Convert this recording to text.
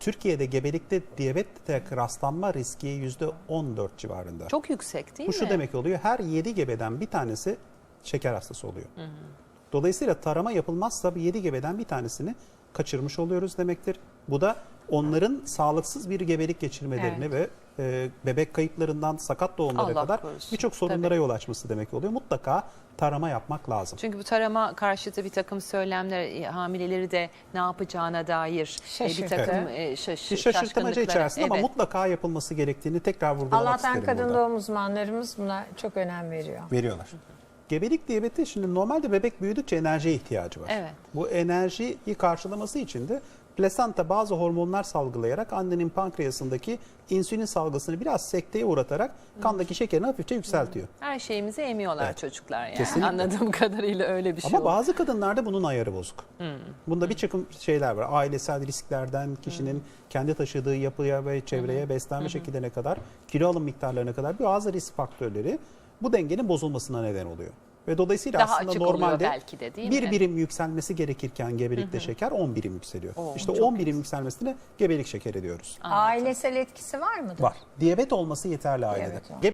Türkiye'de gebelikte diyabete rastlanma riski %14 civarında. Çok yüksek değil Bu mi? şu demek oluyor. Her 7 gebeden bir tanesi şeker hastası oluyor. Dolayısıyla tarama yapılmazsa bu 7 gebeden bir tanesini kaçırmış oluyoruz demektir. Bu da onların sağlıksız bir gebelik geçirmelerini ve e, bebek kayıplarından sakat doğumlara Allah kadar birçok sorunlara Tabii. yol açması demek oluyor. Mutlaka tarama yapmak lazım. Çünkü bu tarama karşıtı bir takım söylemler e, hamileleri de ne yapacağına dair e, bir takım e, şaş, Bir şaşırtmaca içerisinde ama Evet. mutlaka yapılması gerektiğini tekrar vurgulamak Allah'tan isterim kadın burada. doğum uzmanlarımız buna çok önem veriyor. veriyorlar. Gebelik diyabeti şimdi normalde bebek büyüdükçe enerjiye ihtiyacı var. Evet. Bu enerjiyi karşılaması için de plasenta bazı hormonlar salgılayarak annenin pankreasındaki insülin salgısını biraz sekteye uğratarak kandaki şekerini hafifçe yükseltiyor. Her şeyimizi emiyorlar Evet. çocuklar yani. Kesinlikle. Anladığım kadarıyla öyle bir şey Ama oldu. bazı kadınlarda bunun ayarı bozuk. Bunda bir takım şeyler var. Ailesel risklerden, kişinin kendi taşıdığı yapıya ve çevreye, beslenme şekillerine kadar, kilo alım miktarlarına kadar bazı risk faktörleri bu dengenin bozulmasına neden oluyor. Ve dolayısıyla Daha aslında normalde belki de, değil bir mi? birim yükselmesi gerekirken gebelikte şeker 10 birim yükseliyor. Oo, işte çok 10 birim yükselmesine gebelik şekeri diyoruz. Ailesel etkisi var mıdır? Var. Diyabet olması yeterli ailede. Gebe-